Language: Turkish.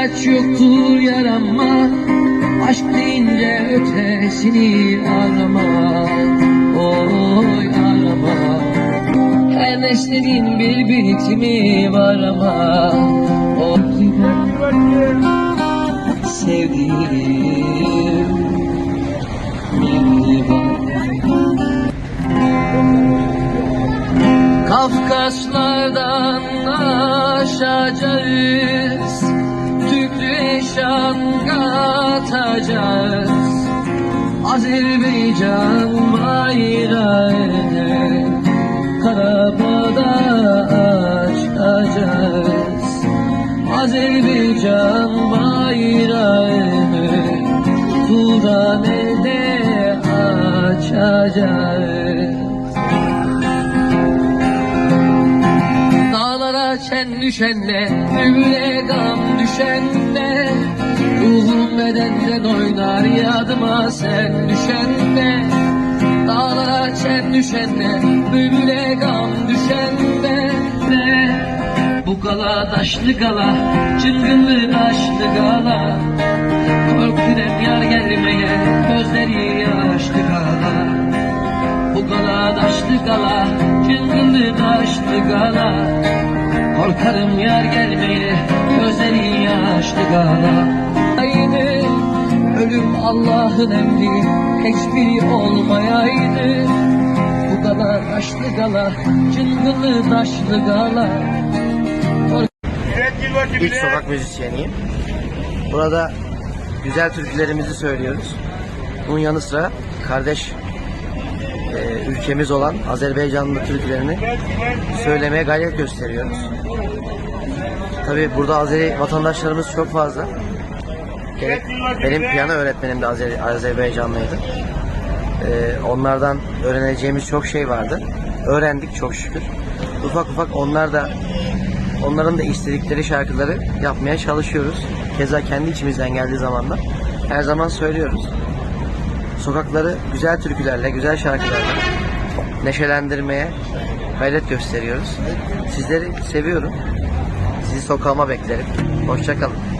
ilaç yoktur yarama Aşk deyince ötesini arama. Oy arama Her nesnenin bir bitimi var ama O sevdiğim bir var Kafkaslardan aşacağız katacağız Azerbaycan bayrağını Karabağ'da açacağız. Azerbaycan bayrağını Turan elde açacağız. Dağlara çen düşenle, bülbüle gam düşenle Ruhum bedenden oynar yadıma sen düşenle Dağlara çen düşenle, bülbüle gam düşenle ne? Bu gala taşlı gala, çılgınlı taşlı gala. Korkudan yar gelmeye, gözleri yaşlı gala. Bu gala daşlı gala, çıngıllı daşlı gala. Korkarım yar gelmeye, gözleri yaşlı gala Allah'ın emri, hiçbiri olmayaydı Bu gala daşlı gala, çıngıllı daşlı gala İlk sokak müzisyeniyim. Burada güzel türkülerimizi söylüyoruz. Bunun yanı sıra kardeş e, ülkemiz olan Azerbaycanlı türkülerini söylemeye gayret gösteriyoruz. Tabi burada Azeri vatandaşlarımız çok fazla. Gerek benim piyano öğretmenim de Azer, Azerbaycanlıydı. E, onlardan öğreneceğimiz çok şey vardı. Öğrendik çok şükür. Ufak ufak onlar da onların da istedikleri şarkıları yapmaya çalışıyoruz. Keza kendi içimizden geldiği zamanlar her zaman söylüyoruz. Sokakları güzel türkülerle, güzel şarkılarla neşelendirmeye gayret gösteriyoruz. Sizleri seviyorum. Sizi sokağıma beklerim. Hoşçakalın.